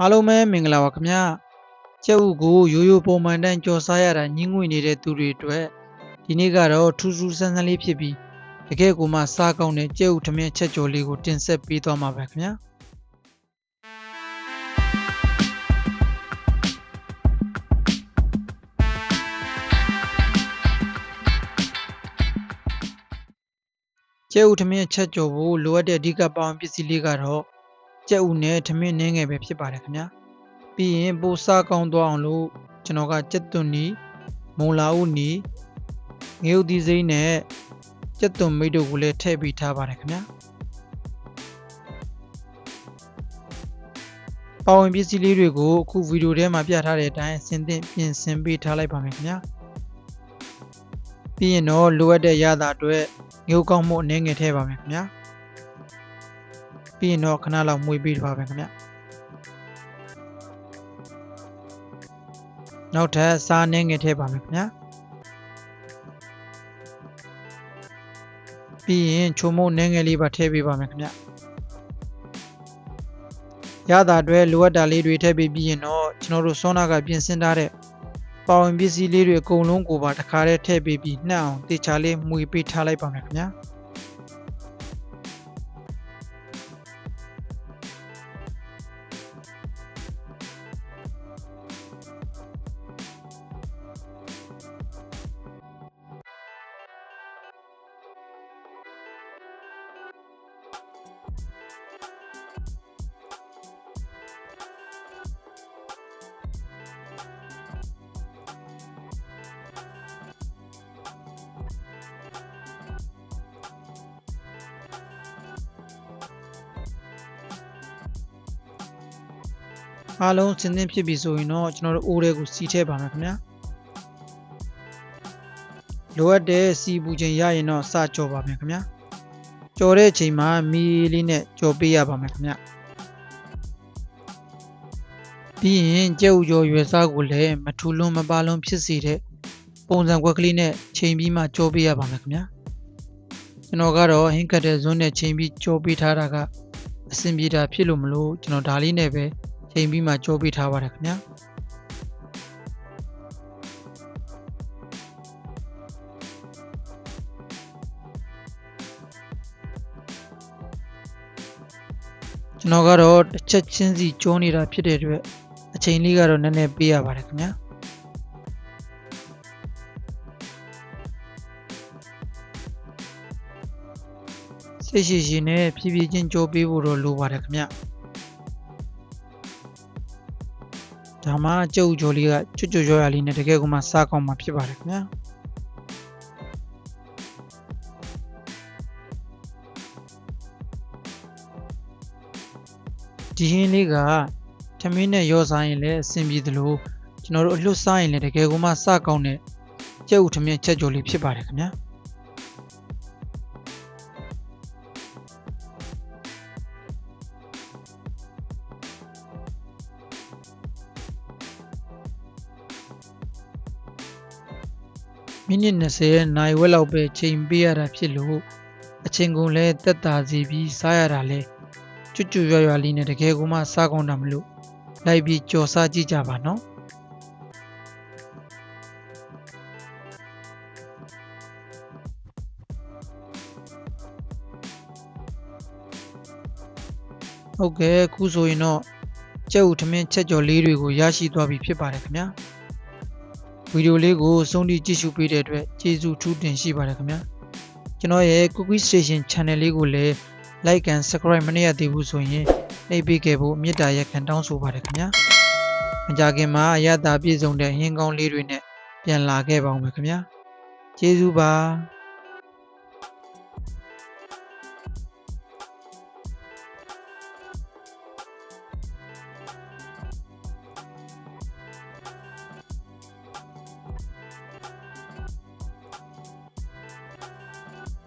အားလုံးပဲမင်္ဂလာပါခင်ဗျာကျက်ဥကိုရိုးရိုးပုံမှန်တန်းကြော်စားရတာညှင်းငွေနေတဲ့သူတွေအတွက်ဒီနေ့ကတော့ထူးထူးဆန်းဆန်းလေးဖြစ်ပြီးတကယ်ကိုမှစားကောင်းတဲ့ကျက်ဥထမင်းချက်ကြော်လေးကိုတင်ဆက်ပေးသွားမှာပဲခင်ဗျာကျက်ဥထမင်းချက်ကြော်ဖို့လိုအပ်တဲ့အဓိကပေါင်းပစ္စည်းလေးကတော့ ကြက်ဥနဲ့ထမင်းနှင်းငယ်ပဲဖြစ်ပါတယ်ခင်ဗျာပြီးရင်ပိုစားကောင်းသွားအောင်လို့ကျွန်တော်ကကြက်သွန်နီမုံလာဥနီငရုတ်သီးစိမ့်နဲ့ကြက်သွန်မိတ်တို့ကိုလည်းထည့်ပြီးထားပါတယ်ခင်ဗျာပါဝင်ပစ္စည်းလေးတွေကိုအခုဗီဒီယိုထဲမှာပြထားတဲ့အတိုင်းအစင်သင့်ပြင်ဆင်ပေးထားလိုက်ပါမယ်ခင်ဗျာပြီးရင်တော့လိုအပ်တဲ့ရတာအတွက်ငရုတ်ကောင်းမှုအနည်းငယ်ထည့်ပါမယ်ခင်ဗျာ ပြီးရင်တော့ခဏလောက်မွေးပေးပါပဲခင်ဗျနောက်ထပ်စားနှင်းငယ်ထည့်ပါမယ်ခင်ဗျပြီးရင်ချုံမုံနှင်းငယ်လေးပါထည့်ပေးပါမယ်ခင်ဗျရတာအတွက်လိုအပ်တာလေးတွေထည့်ပေးပြီးရင်တော့ကျွန်တော်တို့စောနာကပြင်ဆင်ထားတဲ့ပါဝင်ပစ္စည်းလေးတွေအကုန်လုံးကိုပါတစ်ခါတည်းထည့်ပေးပြီးနှက်အောင်တေချာလေးမွေပေးထားလိုက်ပါမယ်ခင်ဗျာ အားလုံးစင်သင့်ဖြစ်ပြီဆိုရင်တော့ကျွန်တော်တို့အိုးတွေကိုစီထည့်ပါမယ်ခင်ဗျာလိုအပ်တဲ့စီပူချိန်ရရင်တော့စကြော်ပါမယ်ခင်ဗျာကြော်တဲ့အချိန်မှာမီးလေးနဲ့ကြော်ပေးရပါမယ်ခင်ဗျာပြီးရင်ကြက်ဥကြော်ရွယ်စားကိုလည်းမထူလွန်းမပါလွန်းဖြစ်စေတဲ့ပုံစံကွက်ကလေးနဲ့ချိန်ပြီးမှကြော်ပေးရပါမယ်ခင်ဗျာကျွန်တော်ကတော့ဟင်းကတ်တဲ့ဇွန်းနဲ့ချိန်ပြီးကြော်ပေးထားတာကအဆင်ပြေတာဖြစ်လို့မလို့ကျွန်တော်ဒါလေးနဲ့ပဲ ချိန်ပြီးမှကြောပေးထားပါတယ်ခင်ဗျာကျွန်တော်ကတော့တစ်ချက်ချင်းစီကျိုးနေတာဖြစ်တဲ့အတွက်အချိန်လေးကတော့နည်းနည်းပေးရပါတယ်ခင်ဗျာစိတ်ရှိရှိနဲ့ဖြည်းဖြည်းချင်းကြိုးပေးဖို့တော့လိုပါတယ်ခင်ဗျာ ဒါမှကျုပ်ကြော်လေးကကျွတ်ကျွတ်ရွရွလေးနဲ့တကယ်ကိုမှစားကောင်းမှာဖြစ်ပါတယ်ခင်ဗျာဒီဟင်းလေးကထမင်းနဲ့ရောစားရင်လည်းအဆင်ပြေသလိုကျွန်တော်တို့အလွတ်စားရင်လည်းတကယ်ကိုမှစားကောင်းတဲ့ကျုပ်ထမင်းချက်ကြော်လေးဖြစ်ပါတယ်ခင်ဗျာ မိနစ်20နိုင်ဝက်လောက်ပဲချိန်ပေးရတာဖြစ်လို့အချိန်ကုန်လဲတက်တာစီပြီးစားရတာလဲကျွတ်ကျွတ်ရွရွလေးနဲ့တကယ်ကိုမှစားကောင်းတာမလို့လိုက်ပြီးကြော်စားကြည့်ကြပါနော်ဟုတ်ကဲ့အခုဆိုရင်တော့ကြက်ဥထမင်းချက်ကြော်လေးတွေကိုရရှိသွားပြီဖြစ်ပါတယ်ခင်ဗျာ ဗီဒီယိုလေးကိုစုံထိကြည့်ရှုပေးတဲ့အတွက်ကျေးဇူးထူးတင်ရှိပါတယ်ခင်ဗျာကျွန်တော်ရဲ့ Cookie Station Channel လေးကိုလည်း Like and Subscribe မနေရသေးဘူးဆိုရင်နှိပ်ပေးခဲ့ဖို့မေတ္တာရက်ခံတောင်းဆိုပါတယ်ခင်ဗျာမကြခင်မှာအရသာပြည့်စုံတဲ့ဟင်းကောင်းလေးတွေနဲ့ပြန်လာခဲ့ပါဦးမယ်ခင်ဗျာကျေးဇူးပါ